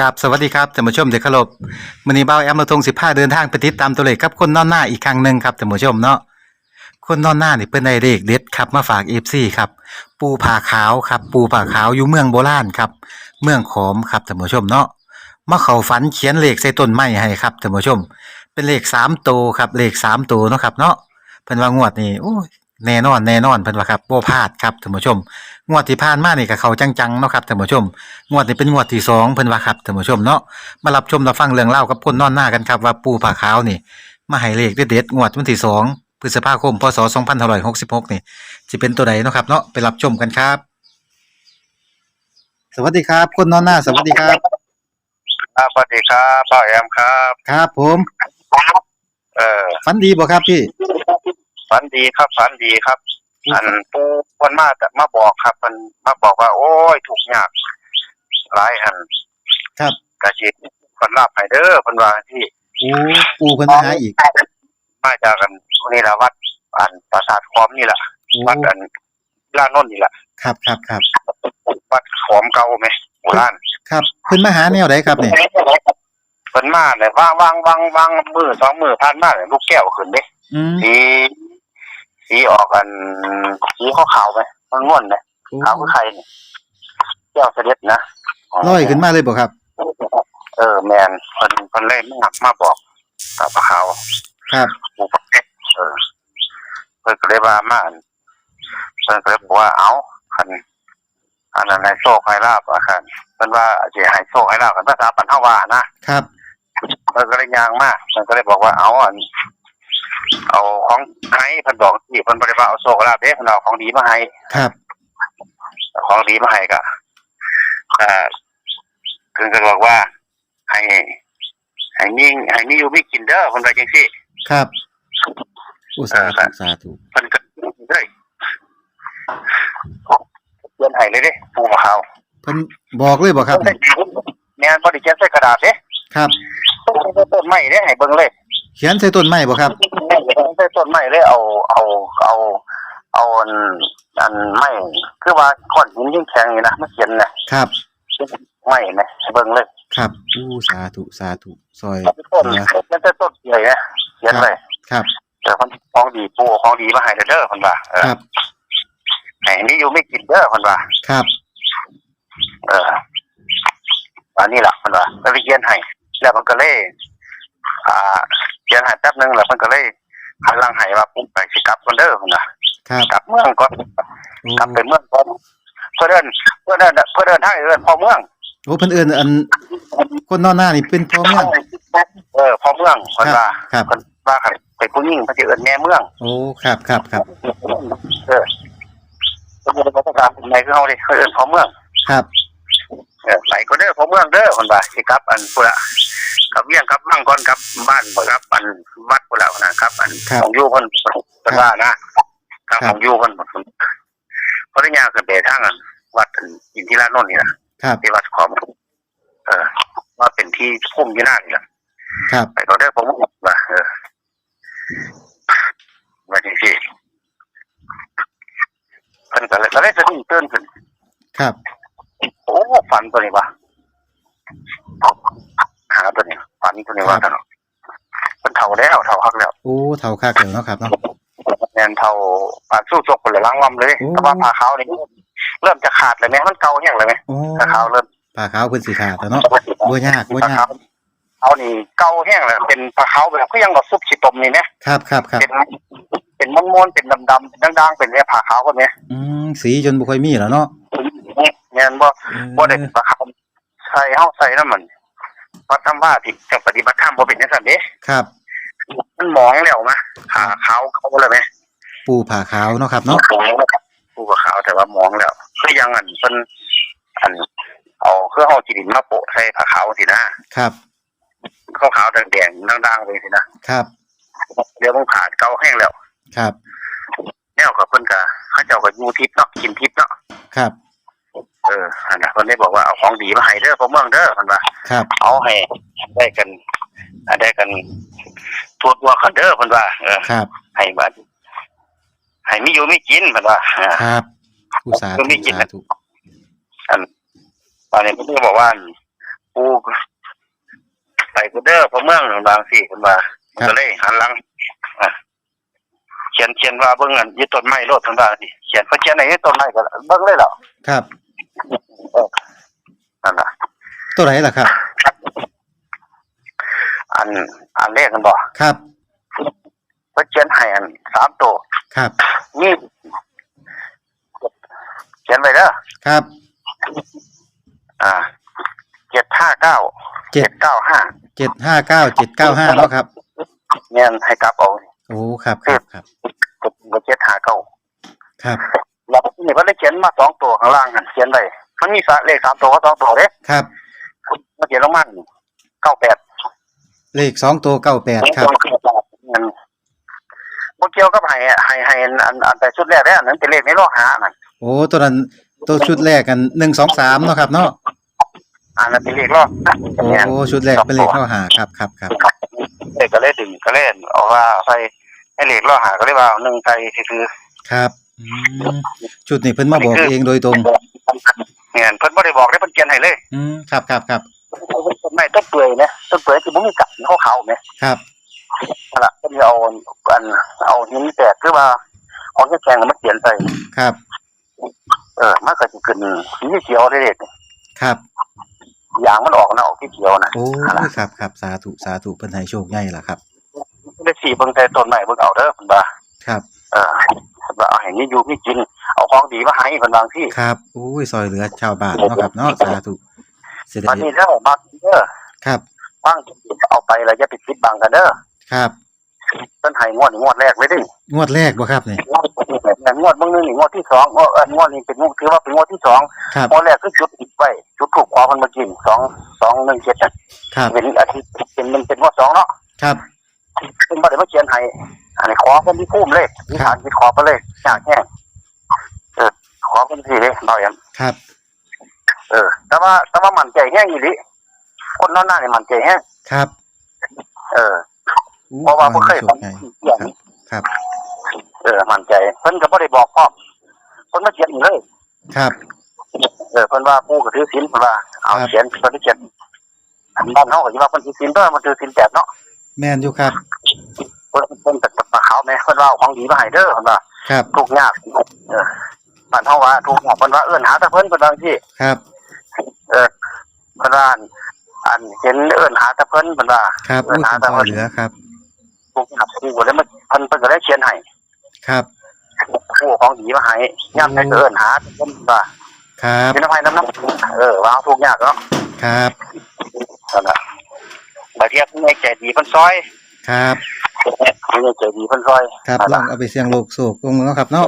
กับสวัสดีครับท่านผู้ชมที่เคารพมื้อนี้เบ้าแอมเราทง15เดินทางไปติดตามตัวเลขกับคนนอนหน้าอีกครั้งหนึ่งครับท่านผู้ชมเนาะคนนอนหน้านี่เพิ่นได้เลขเด็ดครับมาฝาก FC ครับปูผาขาวครับปูผาขาวอยู่เมืองโบราณครับเมืองขอมครับท่านผู้ชมเนาะมาเขาฝันเขียนเลขใส่ต้นไม้ให้ครับท่านผู้ชม เป็นเลข3ตัวครับเลข3ตัวเนาะครับเนาะเพิ่นว่างวดนี้โอ้แน่นอนแน่นอนเพิ่นว่าครับบ่พลาดครับท่านผู้ชม งวดที่ผ่านมานี่ก็เข้าจังๆเนาะครับท่านผู้ชม งวดนี้เป็นงวดที่สองเพิ่นว่าครับท่านผู้ชมเนาะมารับชมรับฟังเรื่องเล่าวกับคนนอนหน้ากันครับว่าปูผาขาวนี่ มาให้เลขเด็ดๆงวดวันที่สองพฤษภาคมพศ2566นี่สิเป็นตัวใดเนาะครับเนาะไปรับชมกันครับ สวัสดีครับ คนนอนหน้าสวัสดีครับ ครับสวัสดีครับป้าแอมครับ ครับ ผมเออฝันดีบ่ครับพี่ฝันดีครับฝันดีครับ อันปูคนมาแต่มาบอกครับ มันมาบอกว่า โอ้ยถูกข์ยากหลายอันครับกะจิคนลาบให้เด้อเพิ่นว่าที่โอ้ปูเพิ่นมาหาอีกมาจากกันนี่ละวัด อันปราสาทขอมนี่แหละโอ้วัดอันลานนนท์นี่แหละครับครับครับวัดขอมเก่าไหมโบราณครับเพิ่นมาหาแนวใดครับเนี่ยเพิ่นมาเนี่ยวางวางวางวางมือสองมือผ่านมาเนี่ยลูกแก้วขึ้นเด้อืม สีสีออกกันสีขาวๆไหมมันง่วนไหมโอ้ขาวคือใครเนี่ยเจ้าเสด็จนะลอยขึ้นมาเลยบ่ครับ เออแมนเพิ่นเพิ่นเล่นมามาบอกกับพระขาวครับผู้ประเกศเออเพิ่นก็เลยว่ามาอันเพิ่นก็เลยบอกว่าเอ้าคันอันนั้นให้โชคให้ลาบอะคันเพิ่นว่าสิให้โชคให้ลาบกันภาษาปันเฮาว่านะ ครับเพิ่นก็เลยย่างมาเพิ่นก็เลยบอกว่าเอาอัน เอาของให้เพิ่นบอกที่เพิ่นบ่ได้ว่าเอาโชคลาบเด้เพิ่นเอาของดีมาให้ครับ เอาของดีมาให้ก็เอ่อเพิ่นก็บอกว่า ให้ให้มีให้มีอยู่มีกินเด้อเพิ่นว่าจังซี่ ครับอุสาธุสาธุเพิ่นก็เด้ยเขียนให้เลยเด้ผู้บ่เขาเพิ่นบอกเลยบ่ครับเนี่ยแม่นบ่ได้เขียนใส่กระดาษเด้ครับต้นไม้เด้ให้เบิ่งเลย เขียนใส่ต้นไม้บ่ครับใส่ ต้นไม้เลยเอาเอาเอาเอาอันอันไม้คือว่าก้อนหินยิ่งแข็งนี่นะมาเขียนน่ะครับ ไม้นะให้เบิ่งเลยครับอู้สาธุสาธุซอยต้นเหลือมันจะต้นใหญ่นะเขียนเลยครับแต่คนของดีปูเอาของดีมาให้เด้อคนว่าเออครับให้นี่อยู่ไม่กินเด้อคนว่าครับ เอออันนี้ล่ะคนว่าก็เลยเขียนให้แล้วมันก็เลยอ่าเขียนให้แป๊บนึงแล้วมันก็เลย ครับกลับเมืองก่อนโอ้กลับไปเมืองก่อนเพื่อเดินเพื่อเดินเพื่อเดินทางเดินพอเมืองโอ้เพิ่นเอิ้นอันคนนอนหน้านี่เป็นพ่อเมืองเออพอเมืองคนว่าครับคนว่าคันเป็นผู้หญิงเขาจะเอิ้นแม่เมืองโอ้ครับครับครับเออสมมติว่าต้องการในคือเขาเลยเขาเอิ้นพอเมืองครับเออไหลก็เด้อพอเมืองเด้อคนว่าสิครับ อันพุ่นละกับเวียงครับมั่งก่อนครับบ้านบ่ครับอันวัดพุ่นละนะครับ อันครับของอยู่คนเป็นว่านะ ครับของอยู่คนคนเพราะได้ยางกันเดทางอันวัดอันอินทิรานนท์นี่นะครับที่วัดขอมเออว่าเป็นที่พุ่มอยี่หน้านี่แหละครับไปก็ได้ผมว่าเออว่าจริงสิเพิ่นก็เลยก็เลยสะดุ้งตื่นขึ้นครับ โอ้ฝันตัวนี้วะหาตัวนี้ฝันตัวนี้ว่าตลอดมันเท่าแล้วเท่าฮักแล้วโอ้เฒ่าคักแล้วเนาะครับเนาะแนนเท่า ปานสู้จกคนเลยล้างลำเลยโอ้ แต่ว่าผ้าขาวนี่เริ่มจะขาดเลยไหมมันเก่าแห้งเลยไหมโอ้ผ้าขาวเริ่มผ้าขาวเพิ่นสิขาดแล้วเนาะบ่ยากบ่ผ้ายาขากวเอานี่เก่าแห้งเลยเป็นผ้าขาวแบบก็ยังแบบซุปฉีตมนี่นะครับครับครับเป็นเป็นมนๆเป็นดำๆเป็นด่างๆเป็นเนี่ยผ้าขาวคนนี้อืมสีจนบ่ค่อยมีแล้วเนาะเนี่ยบ่ เออบ่ได้ผ้าขาวใส่เฮาใส่น้ำมันวัดทำว่าที่จะปฏิบัติธรรมบ่เป็นจังซั่นเด้ครับ มันหมองแล้วมะขาขาวเขาเลยไหม ปูผ้าขาวเนาะครับเนาะหมองแล้วครับผู้กับขาวแต่ว่าหมองแล้วคือยังอันเพิ่นอัน เอาเครื่องเอาจีดินมาโปะใส่ผ้าขาวสินะครับขาวขาวๆแดงๆด่างๆเลยสินะครับเดี๋ยวมันขาดเก่าแห้งแล้วครับแนวกับเพิ่นก็เขาเจ้าก็อยู่ทิพย์เนาะกินทิพย์เนาะครับเอออันน่ะเพิ่นได้บอกว่าเอาของดีมาให้เด้อพ่อเมืองเด้อเพิ่นว่าครับ เอาให้ได้กันได้กันทั่วตัวกันเด้อเพิ่นว่าเออครับให้บัด ให้มีอยู่มีกินเพิ่นว่าเออครับอุสาธุไม่กินสานะธุอันตอนนี้เพิ่นก็บอกว่าปูปูไปกูเด้อพระเมืองบางสี่คนว่าก็เลยหันหลังอะเขียนเขียนว่าเบิ่งอันอยึดต้นไม้โลดทั้งบ้านนี่เขียนเขาเขียนไหนต้นไม้ก็เบิ่งเลยเหรอครับนั่นน่ะตัวไหนล่ะครับ อันอันเลขกันบ่ครับเขาเขียนให้อันสามตัวครับ นี่เขียนไปเด้อ ครับ อ่าเจ็ดห้าเก้า เจ็ด เก้าห้า เจ็ดห้าเก้าเจ็ดเก้าห้าเนาะครับเนี่ยให้กลับเอาโอ้ครับครับครับก็เจ็ดห้าเก้าครับแล้วนี่ก็ได้เขียนมาสองตัวข้างล่างกันเขียนไปมันมีสะเลขสามตัวก็สองตัวเด้ครับมาเขียนลงมาเก้าแปดเลขสองตัวเก้าแปดครับมันบ่เกี่ยวกับให้ให้ให้อันอันอันแต่ชุดแรกได้อันนั้นเป็นเลขในโลหะนั่นโอ้ตัวนั้นตัวชุดแรกกันหนึ่งสองสามเนาะครับเนาะ อันนั้นเป็นเลขโลหะโอ้ชุดแรกเป็นเลขเข้าหาครับครับครับเลขก็เลยดึงก็เล่นเอาว่าใส่ให้เลขโลหะก็เลยว่าหนึ่งใส่คือครับอืมชุดนี้เพิ่นมาบอกเองโดยตรงเนี่ยเพิ่นบ่ได้บอกได้เพิ่นเขียนให้เลย อืมครับครับครับต้นไม้ต้นเปื่อยนะต้นเปื่อยคือบ่มีกัดเขาเขาๆเนี่ยครับนั่นล่ะเพิ่นเอาอันเอาหินแตกคือว่าของแข็งๆมาเขียนใส่ครับ เออมันก็สิขึ้นสีเขียวได้เด็ดครับ ยางมันออกนะออกที่เขียวนะโอ้ยครับครับสาธุสาธุเพิ่นให้โชคใหญ่ล่ะครับได้สีเบิ่งแต่ต้นไม้เบิ่งเอาเด้อเพิ่นว่าครับ เออเพิ่นว่าเอาให้มีอยู่มีกิน เอาของดีมาให้เพิ่นบางที่ครับอุ้ยซอยเหลือชาวบ้านเนาะครับเนาะสาธุเสด็วันจนี้เด้อมาเด้อครับฟังเอาไปแล้วอย่าไปปิดบังกันเด้อครับเพิ่นให้งวดนี้งวดแรกเลยเดิงวดแรกบ่ครับนี่ งวดเบิ่งนึงนี่งวดที่สองงวดเอ่องวดนี้เป็นงวดถือว่าเป็นงวดที่สองครับ งวดแรกคือจุดติดไว้จุดถูกขอเพิ่นมากินสองสองหนึ่งเจ็ดน่ะครับ เป็นอาทิตย์เป็นมันเป็นงวดสองเนาะครับเพิ่นบ่ได้มาเขียนให้อันนี้ขอเพิ่นที่ภูมิเลยมีฐานที่ขอไปเลยอยากแห้งเออขอเพิ่นที่เลยบ่อยอันครับ เออ แต่ว่าแต่ว่ามั่นใจแห้งอีหลีคนนอนหน้านี่มั่นใจแห้งครับเอออู้เพราะว่าบ่เคยโชฝัคนใหญ่อย่างนี้ครับเออมั่นใจเพิ่นก็บ่ได้บอกพร้อมเพิ่นมาเขียนให้เลย ครับ เออเพิ่นว่าผู้ก็ถือศีลเพิ่นว่าเอาครับ เขียนเพิ่นเขียนอันบ้านเฮาก็สิว่าเพิ่นถือศีลเด้อมันถือศีลแปดเนาะแม่นอยู่ครับ เพิ่นเพิ่นตัดปากขาวแม่เพิ่นว่าเอาของดีมาให้เด้อเพิ่นว่าครับ ทุกข์ยากเออบ้านเฮาว่าทุกข์ยากเพิ่นว่าเอิ้นหาแต่เพิ่นเพิ่นว่าจังซี่ ครับ เออเพิ่นว่าอันอันเห็นเอิ้นหาแต่เพิ่นเพิ่นว่า ครับเอิ้อู้นหาสิแต่ซอยเพิ่นเหลือครับ ทุกข์ยากผู้ก็เลยมาเพิ่นเพิ่นก็เลยเขียนให้ ครับ ผู้ของดีมาให้ย่ำมใส่เอิ้นหาแต่เพิ่นว่าครับเป็นอภัยน้ำน้ำเออว่าทุกข์ยากเนาะครับนั่นน่ะบางทีผู้ใหญ่ใจดีเพิ่นซอย ครับผู้ใหญ่ใจดีเพิ่นซอย ครับนั่นลอล่ะงเอาไปเสี่ยงโลกโศกลงเนาะครับเนาะ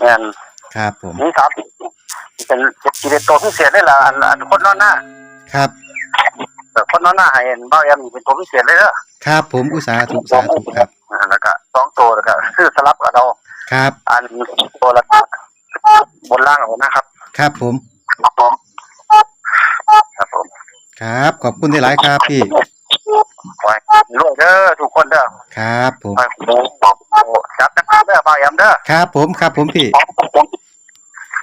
แม่นครับผมนี่ครับเป็นสิเป็นตัวพิเศษได้ล่ะอันอันคนนอนหน้า ครับแต่คนนอนหน้าให้เห็นบ่แอมนี่เป็นตัวพิเศษเลยเด้อครับ ผมอุตสาธุสาธุครับ ซื้อสลับกับเราครับ อันตัวละบนล่างเอานะครับ ครับผม ครับผมครับผมครับ ขอบคุณที่หลายครับพี่ไว้รวยเด้อทุกคนเด้อครับผมไว้บอกจับนะครับเด้อบ่าวแอมเด้อครับผมครับผมพี่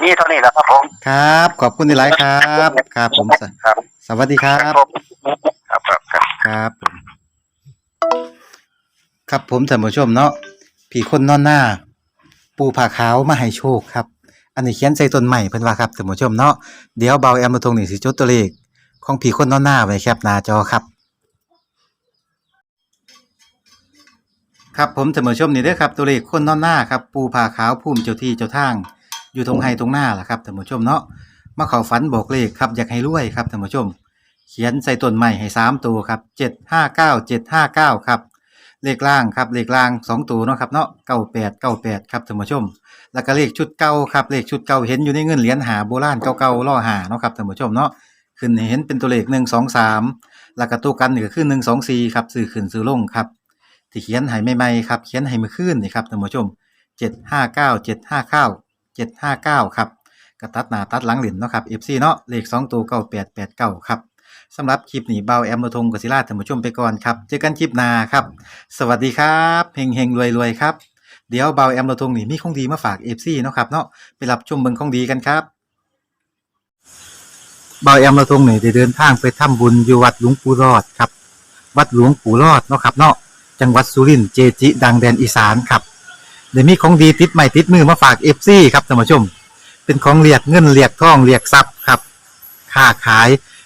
นี่เท่านี้แหละครับผมครับ ขอบคุณที่หลายครับ ครับผม สครับสวัสดีครับผมครับครับครับ ครับผมครับผมท่านผู้ชมเนาะ ผีคนนอนหน้า ปูผาขาวมาให้โชคครับ อันนี้เขียนใส่ต้นใหม่เพิ่นว่าครับท่านผู้ชมเนาะเดี๋ยวเบาแอมมาตรงนี้สิจดตัวเลขของผีคนนอนหน้าไว้แคปหน้าจอครับครับผมท่านผู้ชมนี่เด้อครับตัวเลขคนนอนหน้าครับปูผาขาวภูมิเจ้าที่เจ้าทาง อยู่ตรงไห้ตรงหน้าล่ะครับท่านผู้ชมเนาะมาเข้าฝันบอกเลขครับอยากให้รวยครับท่านผู้ชม เขียนใส่ต้นไม้ให้สามตัวครับเจ็ดห้าเก้าเจ็ดห้าเก้าครับ เลขล่างครับเลขล่างสองตัวเนาะครับเนาะเก้าแปดเก้าแปดครับท่านผู้ชม แล้วก็เลขชุดเก่าครับเลขชุดเก่าเห็นอยู่ในเงินเหรียญหาโบราณเก่าๆล่อหาเนาะครับท่านผู้ชมเนาะขึ้นเห็นเป็นตัวเลขหนึ่งสองสามแล้วก็ตัวกันนี่ก็คือหนึ่งสองสี่ครับสื่อขึ้นสื่อลงครับที่เขียนให้ใหม่ๆครับเขียนให้เมื่อคืนนี่ครับท่านผู้ชมเจ็ดห้าเก้าเจ็ดห้าเก้าเจ็ดห้าเก้าครับก็ตัดหน้าตัดหลังเหรียญเนาะครับ FC เนาะเลขสองตัวเก้าแปดแปดเก้าครับ สำหรับคลิปนี้เบาแอมโนทงกศิราท่านผู้ชมไปก่อนครับ เจอกันคลิปหน้าครับ สวัสดีครับเฮงเฮงรวยรวยครับ เดี๋ยวเบาแอมโนทงนี่มีของดีมาฝากเอฟซีเนาะครับเนาะไปรับชมเบิงของดีกันครับเบาแอมเราทงนี่ได้เดินทางไปทำบุญอยู่วัดหลวงปู่รอดครับ วัดหลวงปู่รอดเนาะครับเนาะจังหวัดสุรินทร์เจจิ ดังแดนอีสานครับเดี๋ยวมีของดีติดใหม่ติดมือมาฝากเอฟซีครับท่านผู้ชม เป็นของเรียกเงินเรียกทองเรียกทรัพย์ครับค้าขาย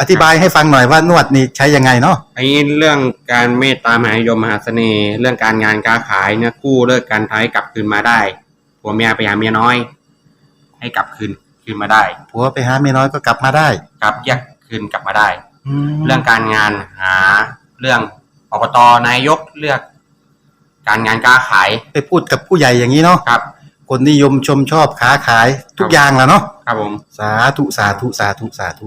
อธิบายให้ฟังหน่อยว่านวดนี่ใช้ยังไงเนาะไอ้เรื่องการเมตตามหานิยมมหาเสน่ห์เรื่องการงานการขายเนี่ยกู้เลิกการท้ายกลับคืนมาได้ผัวเมียไปหาเมียน้อย ให้กลับคืนคืนมาได้ผัวไปหาเมียน้อยก็กลับมาได้กลับแยกคืนกลับมาได้แล้เรื่วองการงานหาเรื่องอบตนายกเลือก การงานการขาย ไปพูดกับผู้ใหญ่อย่างนี้เนาะครับ คนนิยมชมชอบค้าขายทุกอย่างแหล้วเนาะครับผม สาธุสาธุสาธุสาธุ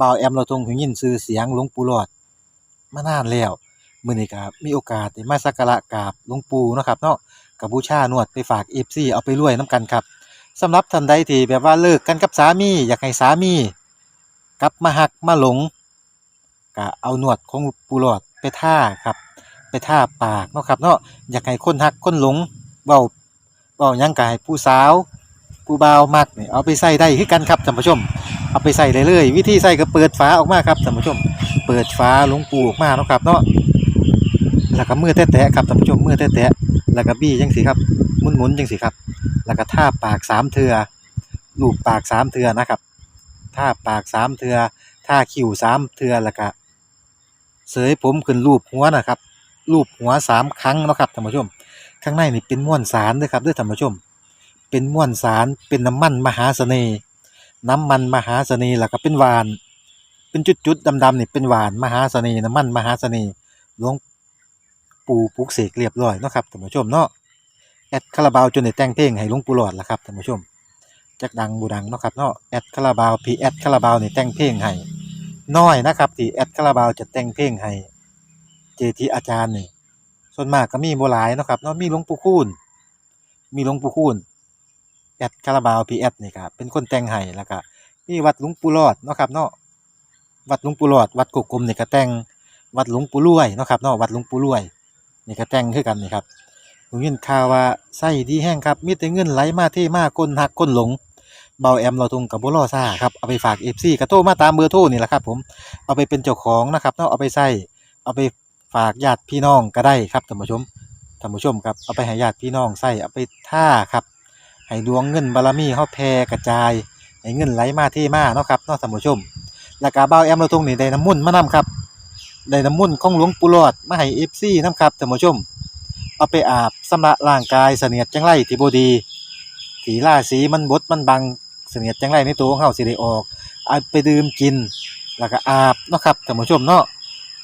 บ่าวแอมเราทรงหูยินชื่อเสียงหลวงปู่หลอดมานานแล้วมื้อนี้ก็มีโอกาสได้มาสักการะกราบหลวงปู่เนาะครับเนาะกับบูชานวดไปฝาก FC เอาไปรวยนํกันครับสำหรับท่านใดที่แบบว่าเลิกกันกับสามีอยากให้สามี กลับมาหักมาหลงก็เอาหนวดของปู่หลอดไปท่าครับ ไปท่าปากเนาะครับเนาะอยากให้คนหักคนหลงเว้าเว้ายังก็ให้ผู้สาว ผู้บ่าวมักนี่เอาไปใส่ได้คือกันครับท่านผู้ชม เอาไปใส่ได้เลย วิธีใส่ก็เปิดฝาออกมาครับท่านผู้ชม เปิดฝาลวงปูออกมาเนาะครับเนาะแล้วก็มือแตะๆครับท่านผู้ชมมือแตะๆแล้วก็บี้จังสิครับหมุนๆจังสิครับ แล้วก็ท่าปากสามเทือลูบปากสามเทือนะครับท่าปากสามเทือท่าคิ้วสามเทือแล้วก็เสยผมขึ้นรูปหัวนะครับรูปหัวสามครั้งเนาะครับท่านผู้ชม ข้างในนี่เป็นม้วนสารเด้อครับด้อท่านผู้ชม เป็นม้วนสารเป็นน้ำมันมหาเสน่ห์ น้ำมันมหาเสน่ห์แล้วก็เป็นหวาน เป็นจุดๆดำๆนี่เป็นหวานมหาเสน่ห์น้ำมันมหาเสน่ห์หลวงปู่ปลุกเสกเรียบร้อยเนาะครับท่านผู้ชมเนาะแอดคาราบาวจนได้แต่งเพลงให้หลวงปู่หลอดละครับท่านผู้ชมจักดังบูดังเนาะครับเนาะแอดคาราบาวพีแอดคาราบาวนี่แต่งเพลงให้น้อยนะครับที่แอดคาราบาวจะแต่งเพลงให้เจทีอาจารย์นี่ส่วนมากก็มีโบ่หลายเนาะครับเนาะมีหลวงปู่คูณมีหลวงปู่คูณ แอดคาราบาวพีแอดนี่ครับเป็นคนแต่งให้แล้วก็มีวัดหลวงปู่หลอดเนาะครับเนาะวัดหลวงปู่หลอด วัดกุกกลมนี่ก็แต่งวัดหลวงปู่รวยเนาะครับเนาะวัดหลวงปู่รวยนี่ก็แต่งคือกันนี่ครับผมยินข่าวว่าไส้ดีแห้งครับมีแต่เงินไหลมาเทมากคนหักคนหลงเบาแอมเราทุงกับบ่รอซ่าครับเอาไปฝาก FC ก็โทรมาตามเบอร์โทรนี่แหละครับผมเอาไปเป็นเจ้าของนะครับเนาะเอาไปใส่เอาเอาไปฝากญาติพี่น้องก็ได้ครับท่านผู้ชมท่านผู้ชมครับเอาไปให้ญาติพี่น้องใส่เอาไปท่าครับ ให้ดวงเงินบารมีเฮาแผ่กระจาย ให้เงินไหลมาเทมาเนาะครับเนาะท่านผู้ชม แล้วก็บ่าวแอมเราตรงนี้ได้น้ำมุ่นมานํครับ ได้น้ำมุ่นของหลวงปู่หลอดมาให้ FC นํครับท่านผู้ชม เอาไปอาบสำระร่างกายเสนียดจังไรที่บ่ดีถีราสีมันบดมันบังเสนียดจังไรในตัวของเฮาสิได้ออกเอาไปดื่มกิน แล้วก็อาบเนาะครับท่านผู้ชมเนาะ